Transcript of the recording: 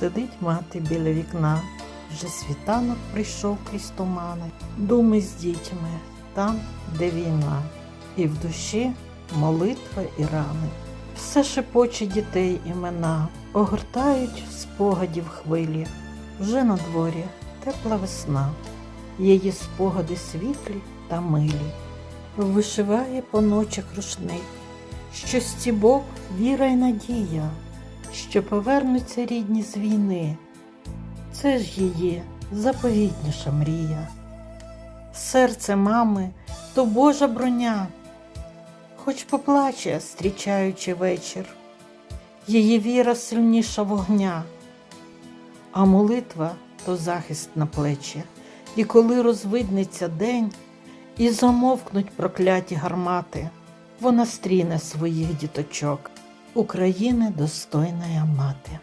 Сидить мати біля вікна, вже світанок прийшов крізь тумани, думи з дітьми там, де війна, і в душі молитва і рани. Все шепоче дітей імена, огортають спогадів хвилі. Вже на дворі тепла весна, її спогади світлі та милі. Вишиває по ночах рушник, що стібок віра й надія, що повернуться рідні з війни. Це ж її заповітніша мрія. Серце мами то Божа броня, хоч поплаче, зустрічаючи вечір. Її віра сильніша вогня, а молитва то захист на плечі. І коли розвиднеться день, і замовкнуть прокляті гармати, вона стріне своїх діточок, України достойна мати.